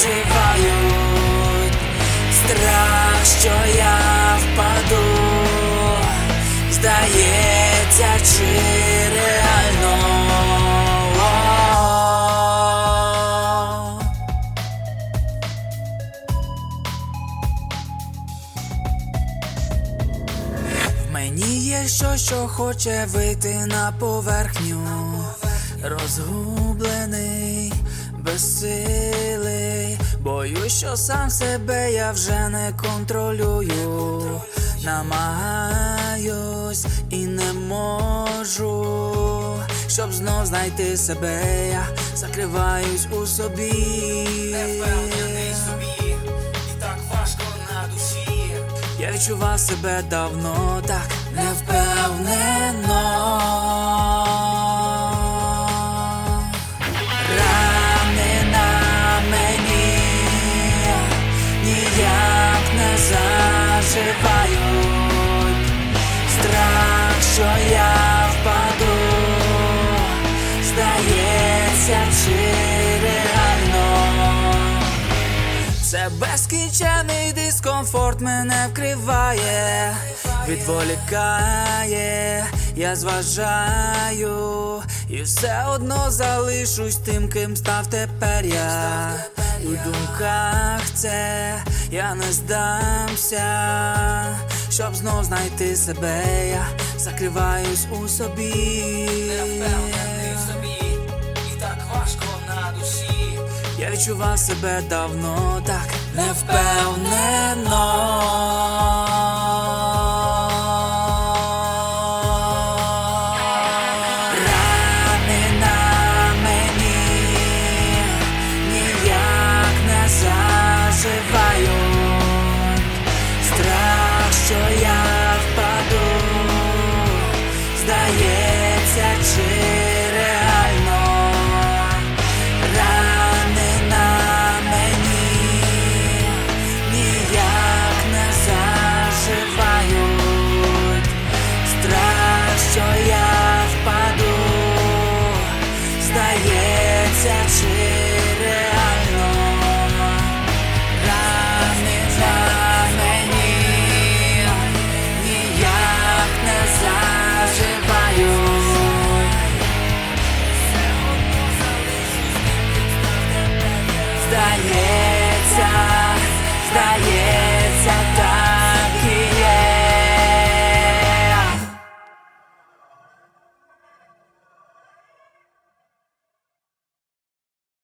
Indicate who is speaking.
Speaker 1: заживають, страх, що я впаду, здається, чи реально. В мені є що хоче вийти на поверхню, розгублений, безсилий, боюсь, що сам себе я вже не контролюю, намагаюсь і не можу, щоб знов знайти себе, я закриваюсь у собі.
Speaker 2: Впевнений собі, так важко на душі.
Speaker 1: Я відчував себе давно так невпевнено. Чи реально. Це безкінчений дискомфорт мене вкриває, відволікає, я зважаю, і все одно залишусь тим, ким став тепер я. У думках це я не здамся, щоб знов знайти себе, я закриваюсь у собі.
Speaker 2: відчував себе давно, так невпевнено. Рани на мені
Speaker 1: ніяк не заживають, страх, що я впаду. yeah, that's it.